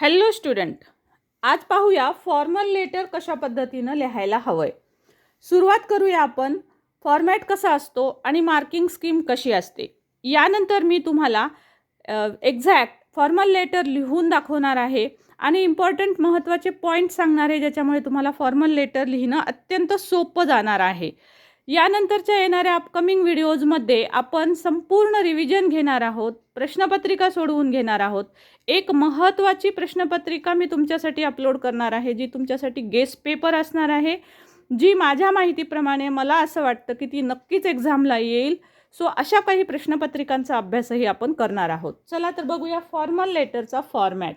Hello student आज पाहूया formal letter कशा पद्धतीनं लिहायला हवं आहे सुरुवात करूया आपण फॉर्मॅट कसा असतो आणि मार्किंग स्कीम कशी असते. यानंतर मी तुम्हाला एक्झॅक्ट फॉर्मल लेटर लिहून दाखवणार आहे आणि इम्पॉर्टंट महत्त्वाचे पॉईंट सांगणार आहे ज्याच्यामुळे तुम्हाला फॉर्मल लेटर लिहिणं अत्यंत सोपं जाणार आहे. यानंतरच्या येणाऱ्या अपकमिंग व्हिडिओजमध्ये आपण संपूर्ण रिव्हिजन घेणार आहोत प्रश्नपत्रिका सोडवून घेणार आहोत. एक महत्त्वाची प्रश्नपत्रिका मी तुमच्यासाठी अपलोड करणार आहे जी तुमच्यासाठी गेस्ट पेपर असणार आहे. जी माझ्या माहितीप्रमाणे मला असं वाटतं की ती नक्कीच एक्झामला येईल. सो अशा काही प्रश्नपत्रिकांचा अभ्यासही आपण करणार आहोत. चला तर बघूया फॉर्मल लेटरचा फॉर्मॅट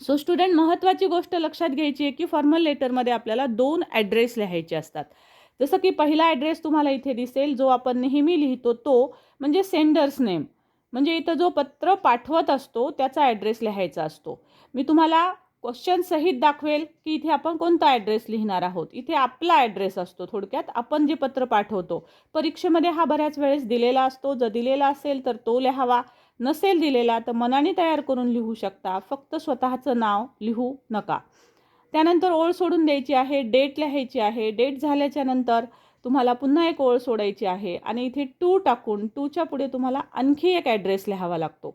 सो स्टुडंट महत्त्वाची गोष्ट लक्षात घ्यायची आहे की फॉर्मल लेटरमध्ये आपल्याला दोन ॲड्रेस लिहायचे असतात. जसं की पहिला ॲड्रेस तुम्हाला इथे दिसेल जो आपण नेहमी लिहितो तो म्हणजे सेंडर्स नेम म्हणजे इथं जो पत्र पाठवत असतो त्याचा ॲड्रेस लिहायचा असतो. मी तुम्हाला क्वेश्चन सहित दाखवेल की इथे आपण कोणता ॲड्रेस लिहिणार आहोत. इथे आपला ॲड्रेस असतो थोडक्यात आपण जे पत्र पाठवतो. परीक्षेमध्ये हा बऱ्याच वेळेस दिलेला असतो. जर दिलेला असेल तर तो लिहावा. नसेल दिलेला तर मनाने तयार करून लिहू शकता. फक्त स्वतःचं नाव लिहू नका. त्यानंतर ओळ सोडून द्यायची आहे डेट लिहायची आहे डेट झाल्याच्यानंतर तुम्हाला पुन्हा एक ओळ सोडायची आहे आणि इथे टू टाकून टूच्या पुढे तुम्हाला आणखी एक ॲड्रेस लिहावा लागतो.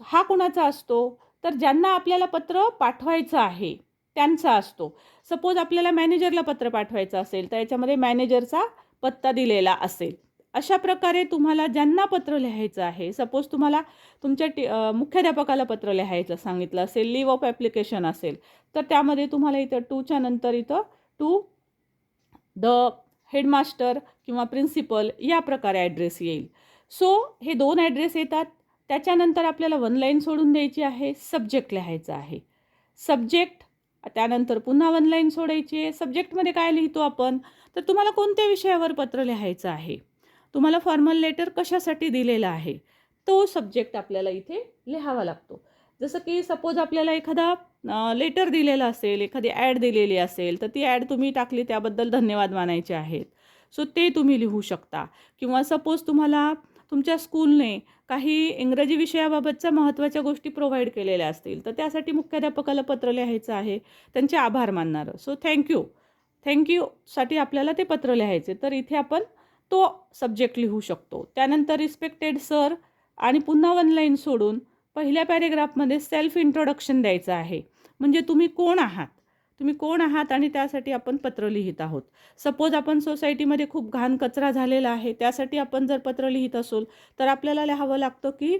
हा कुणाचा असतो? तर ज्यांना आपल्याला पत्र पाठवायचं आहे त्यांचा असतो. सपोज आपल्याला मॅनेजरला पत्र पाठवायचं असेल तर याच्यामध्ये मॅनेजरचा पत्ता दिलेला असेल. अशा प्रकारे तुम्हाला ज्यांना पत्र लिहायचं आहे सपोज तुम्हाला तुमच्या टी मुख्याध्यापकाला पत्र लिहायचं सांगितलं असेल लिव्ह ऑफ ॲप्लिकेशन असेल तर त्यामध्ये तुम्हाला इथं टूच्या नंतर इथं टू द हेडमास्टर किंवा प्रिन्सिपल या प्रकारे ॲड्रेस येईल. सो हे दोन ॲड्रेस येतात. त्याच्यानंतर आपल्याला वन लाईन सोडून द्यायची आहे सब्जेक्ट लिहायचं आहे. सब्जेक्ट त्यानंतर पुन्हा वन लाईन सोडायची आहे. सब्जेक्टमध्ये काय लिहितो आपण? तर तुम्हाला कोणत्या विषयावर पत्र लिहायचं आहे? तुम्हाला फॉर्मल लेटर कशासाठी दिलेला आहे? तो सब्जेक्ट आपल्याला इथे लिहावा लागतो. जसं की सपोज आपल्याला एखादा लेटर दिलेला असेल एखादी ॲड दिलेली असेल तर ती ॲड तुम्ही टाकली त्याबद्दल धन्यवाद मानायचे आहेत. सो ते तुम्ही लिहू शकता. किंवा सपोज तुम्हाला तुमच्या स्कूलने काही इंग्रजी विषयाबाबतच्या महत्त्वाच्या गोष्टी प्रोव्हाइड केलेल्या असतील तर त्यासाठी मुख्याध्यापकाला पत्र लिहायचं आहे. त्यांचे आभार मानणारं. सो थँक्यू थँक्यूसाठी आपल्याला ते पत्र लिहायचे. तर इथे आपण तो सब्जेक्ट लिहू शकतो. त्यानंतर रिस्पेक्टेड सर आणि पुन्हा वन लाईन सोडून पहिल्या पॅरेग्राफमध्ये सेल्फ इंट्रोडक्शन द्यायचं आहे. म्हणजे तुम्ही कोण आहात? तुम्ही कोण आहात आणि त्यासाठी आपण पत्र लिहित आहोत. सपोज आपण सोसायटीमध्ये खूप घाण कचरा झालेला आहे त्यासाठी आपण जर पत्र लिहित असोल तर आपल्याला लिहावं लागतं की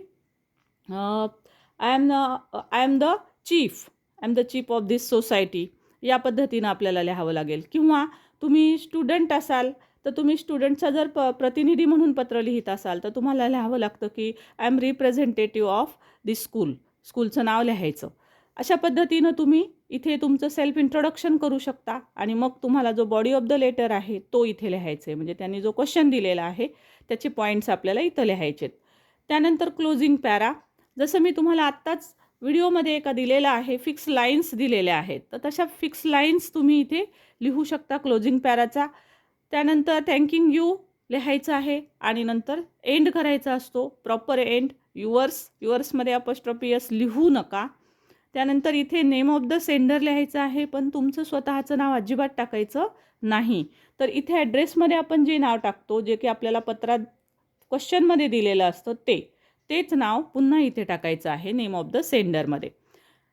I am I am the chief I am the chief of this society या पद्धतीनं आपल्याला लिहावं लागेल. किंवा तुम्ही स्टुडंट असाल तर तुम्ही स्टुडंटचा जर प प्रतिनिधी म्हणून पत्र लिहित असाल तर तुम्हाला लिहावं लागतं की I am representative of the school स्कूलचं नाव लिहायचं. अशा पद्धतीनं तुम्ही इथे तुमचं सेल्फ इंट्रोडक्शन करू शकता आणि मग तुम्हाला जो बॉडी ऑफ द लेटर आहे तो इथे लिहायचा आहे म्हणजे त्यांनी जो क्वेश्चन दिलेला आहे त्याचे पॉईंट्स आपल्याला इथं लिहायचे आहेत त्यानंतर क्लोजिंग पॅरा जसं मी तुम्हाला आत्ताच व्हिडिओमध्ये एका दिलेला आहे फिक्स लाईन्स दिलेल्या आहेत. तर तशा फिक्स लाईन्स तुम्ही इथे लिहू शकता क्लोजिंग पॅराचा त्यानंतर थँकिंग यू लिहायचं आहे आणि नंतर एंड करायचा असतो. प्रॉपर एंड युअर्स युअर्समध्ये अपस्ट्रॉपियस लिहू नका. त्यानंतर इथे नेम ऑफ द सेंडर लिहायचं आहे पण तुमचं स्वतःचं नाव अजिबात टाकायचं नाही. तर इथे ॲड्रेसमध्ये आपण जे नाव टाकतो जे की आपल्याला पत्रात क्वेश्चनमध्ये दिलेलं असतं ते. तेच नाव पुन्हा इथे टाकायचं आहे नेम ऑफ द सेंडरमध्ये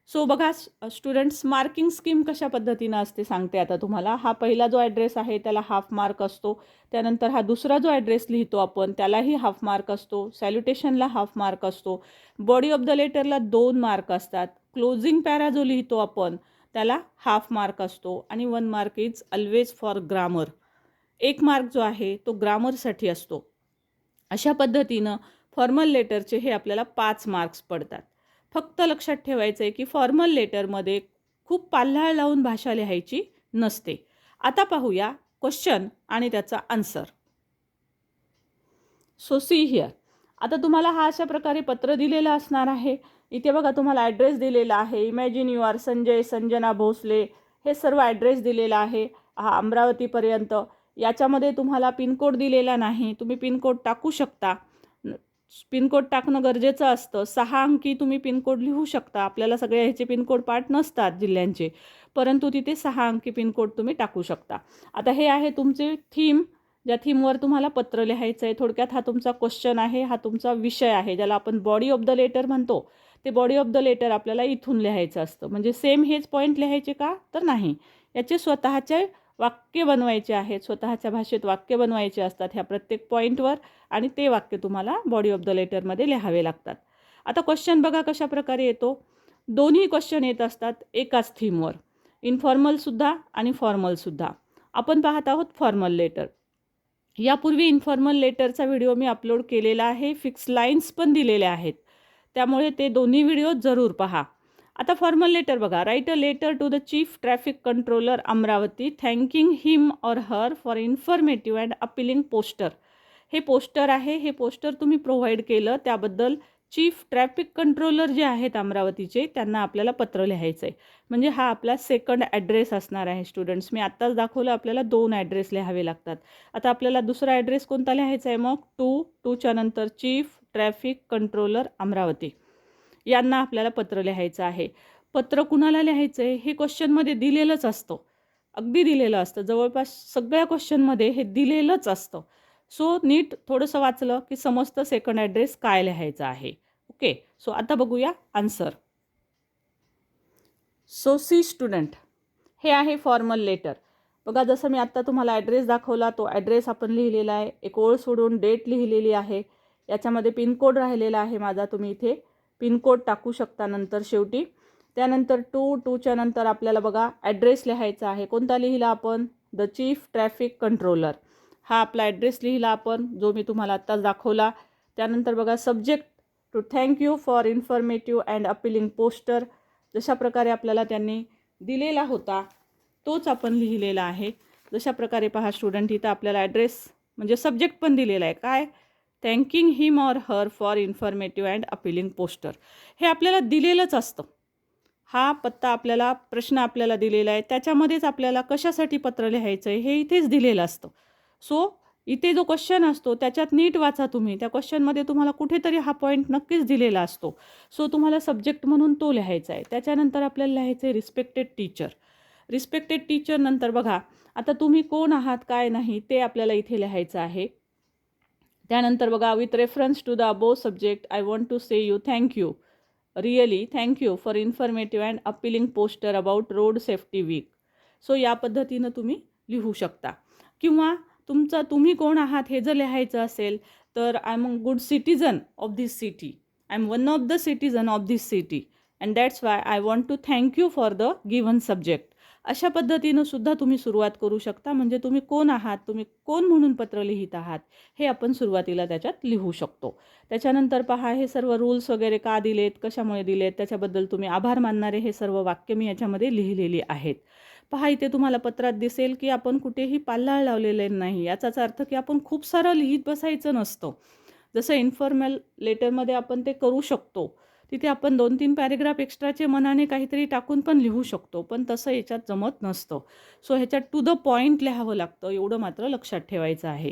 सो बघा स्टुडंट्स मार्किंग स्कीम कशा पद्धतीनं असते सांगते आता तुम्हाला. हा पहिला जो ॲड्रेस आहे त्याला हाफ मार्क असतो. त्यानंतर हा दुसरा जो ॲड्रेस लिहितो आपण त्यालाही हाफ मार्क असतो. सॅल्युटेशनला हाफ मार्क असतो. बॉडी ऑफ द लेटरला दोन मार्क असतात. क्लोजिंग पॅरा जो लिहितो आपण त्याला हाफ मार्क असतो. आणि one mark is always for grammar एक मार्क जो आहे तो ग्रामरसाठी असतो. अशा पद्धतीनं फॉर्मल लेटरचे हे आपल्याला पाच मार्क्स पडतात. फक्त लक्षात ठेवायचं आहे की फॉर्मल लेटरमध्ये खूप पाल्हाळ लावून भाषा लिहायची नसते. आता पाहूया क्वेश्चन आणि त्याचा आन्सर सो सी हिअर आता तुम्हाला हा अशा प्रकारे पत्र दिलेलं असणार आहे. इथे बघा तुम्हाला ॲड्रेस दिलेला आहे. Imagine you are Sanjay Sanjana Bhosale हे सर्व ॲड्रेस दिलेला आहे. हा अमरावतीपर्यंत. याच्यामध्ये तुम्हाला पिनकोड दिलेला नाही. तुम्ही पिनकोड टाकू शकता. पिनकोड टाकणं गरजेचं असतं. सहा अंकी तुम्ही पिनकोड लिहू शकता. आपल्याला सगळे ह्याचे पिनकोड पाठ नसतात जिल्ह्यांचे. परंतु तिथे सहा अंकी पिनकोड तुम्ही टाकू शकता. आता हे आहे तुमचे थीम. ज्या थीमवर तुम्हाला पत्र लिहायचं आहे थोडक्यात हा तुमचा क्वेश्चन आहे. हा तुमचा विषय आहे. ज्याला आपण बॉडी ऑफ द लेटर म्हणतो. ते बॉडी ऑफ द लेटर आपल्याला इथून लिहायचं असतं. म्हणजे सेम हेच पॉईंट लिहायचे का? तर नाही. याचे स्वतःचे वाक्य बनवायचे आहेत स्वतःच्या भाषेत वाक्य बनवायचे असतात ह्या प्रत्येक पॉईंटवर आणि ते वाक्य तुम्हाला बॉडी ऑफ द लेटरमध्ये लिहावे लागतात. आता क्वेश्चन बघा कशा प्रकारे येतो. दोन्ही क्वेश्चन येत असतात एकाच थीमवर इन्फॉर्मलसुद्धा आणि फॉर्मलसुद्धा आपण पाहत आहोत फॉर्मल लेटर यापूर्वी इन्फॉर्मल लेटरचा व्हिडिओ मी अपलोड केलेला आहे. फिक्स लाईन्स पण दिलेल्या आहेत. त्यामुळे ते दोन्ही व्हिडिओ जरूर पहा. आता फॉर्मल लेटर बघा. Write a letter to the chief traffic controller Amravati thanking him or her for informative and appealing poster हे पोस्टर आहे. हे पोस्टर तुम्ही प्रोव्हाइड केलं. त्याबद्दल चीफ ट्रॅफिक कंट्रोलर जे आहेत अमरावतीचे त्यांना आपल्याला पत्र लिहायचं आहे म्हणजे हा आपला सेकंड ॲड्रेस असणार आहे स्टुडंट्स मी आत्ताच दाखवलं आपल्याला दोन ॲड्रेस लिहावे लागतात. आता आपल्याला दुसरा ॲड्रेस कोणता लिहायचा आहे मग टू टूच्या नंतर चीफ ट्रॅफिक कंट्रोलर अमरावती यांना आपल्याला पत्र लिहायचं आहे. पत्र कुणाला लिहायचं आहे हे क्वेश्चनमध्ये दिलेलंच असतं. अगदी दिलेलं असतं. जवळपास सगळ्या क्वेश्चनमध्ये हे दिलेलंच असतं. सो नीट थोडंसं वाचलं की समजतं सेकंड ॲड्रेस काय लिहायचं आहे. ओके सो आता बघूया आन्सर सो सी स्टुडंट हे आहे फॉर्मल लेटर बघा जसं मी आत्ता तुम्हाला ॲड्रेस दाखवला तो ॲड्रेस आपण लिहिलेला आहे. एक ओळ सोडून डेट लिहिलेली आहे. याच्यामध्ये पिनकोड राहिलेला आहे माझा. तुम्ही इथे पिनकोड टाकू शकता नंतर शेवटी. त्यानंतर टू टूच्या नंतर आपल्याला बघा ॲड्रेस लिहायचा आहे. कोणता लिहिला आपण? द चीफ ट्रॅफिक कंट्रोलर हा आपला ॲड्रेस लिहिला आपण जो मी तुम्हाला आत्ताच दाखवला. त्यानंतर बघा subject to thank you for informative and appealing poster जशा प्रकारे आपल्याला त्यांनी दिलेला होता तोच आपण लिहिलेला आहे. जशा प्रकारे पहा स्टुडंट इथं आपल्याला ॲड्रेस म्हणजे सब्जेक्ट पण दिलेला आहे. काय? Thanking him or her for informative and appealing poster हे आपल्याला दिलेलंच असतं. हा पत्ता आपल्याला प्रश्न आपल्याला दिलेला आहे. त्याच्यामध्येच आपल्याला कशासाठी पत्र लिहायचं आहे हे इथेच दिलेलं असतं. सो इथे जो क्वेश्चन असतो त्याच्यात नीट वाचा तुम्ही. त्या क्वेश्चनमध्ये तुम्हाला कुठेतरी हा पॉईंट नक्कीच दिलेला असतो. सो तुम्हाला सब्जेक्ट म्हणून तो लिहायचा आहे. त्याच्यानंतर आपल्याला लिहायचं आहे रिस्पेक्टेड टीचर रिस्पेक्टेड टीचर नंतर बघा आता तुम्ही कोण आहात काय नाही ते आपल्याला इथे लिहायचं आहे. त्यानंतर बघा with reference to the above subject I want to say you thank you really thank you for informative and appealing poster about road safety week so या पद्धतीनं तुम्ही लिहू शकता. किंवा तुमचं तुम्ही कोण आहात हे जर लिहायचं असेल तर I am a good citizen of this city I am one of the citizen of this city and that's why I want to thank you for the given subject अशा पद्धतीनं सुद्धा तुम्ही सुरुवात करू शकता. म्हणजे तुम्ही कोण आहात तुम्ही कोण म्हणून पत्र लिहित आहात हे आपण सुरुवातीला त्याच्यात लिहू शकतो. त्याच्यानंतर पहा हे सर्व रूल्स वगैरे का दिलेत कशामुळे दिलेत त्याच्याबद्दल तुम्ही आभार मानणारे हे सर्व वाक्य मी याच्यामध्ये लिहिलेली आहेत. पहा इथे तुम्हाला पत्रात दिसेल की आपण कुठेही पाल्लाळ लावलेले नाही. याचाच अर्थ की आपण खूप सारं लिहित बसायचं नसतं. जसं इन्फॉर्मल लेटरमध्ये आपण ते करू शकतो. तिथे आपण दोन तीन पॅरेग्राफ एक्स्ट्राचे मनाने काहीतरी टाकून पण लिहू शकतो पण तसं याच्यात जमत नसतं. सो ह्याच्यात टू द पॉईंट लिहावं लागतं एवढं मात्र लक्षात ठेवायचं आहे.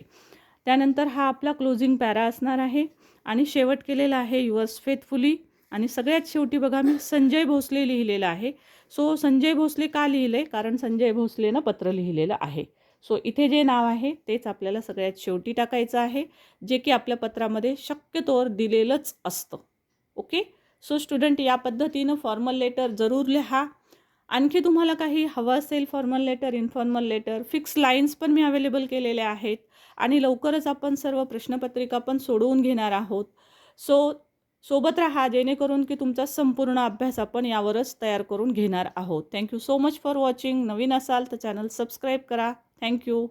त्यानंतर हा आपला क्लोजिंग पॅरा असणार आहे आणि शेवट केलेला आहे युअर्स फेथफुली आणि सगळ्यात शेवटी बघा मी संजय भोसले लिहिलेलं आहे. सो संजय भोसले का लिहिले? कारण संजय भोसलेनं पत्र लिहिलेलं आहे. सो इथे जे नाव आहे तेच आपल्याला सगळ्यात शेवटी टाकायचं आहे जे की आपल्या पत्रामध्ये शक्यतोवर दिलेलंच असतं. ओके सो स्टुडंट या पद्धतीनं फॉर्मल लेटर जरूर लिहा. आणखी तुम्हाला काही हवं असेल formal letter informal letter fix lines पण मी अवेलेबल केलेल्या आहेत. आणि लवकरच आपण सर्व प्रश्नपत्रिका पण सोडवून घेणार आहोत. सो सोबत राहा जेणेकरून की तुमचा संपूर्ण अभ्यास आपण यावरच तयार करून घेणार आहोत. Thank you so much for watching नवीन असाल तर चॅनल सबस्क्राईब करा. थँक्यू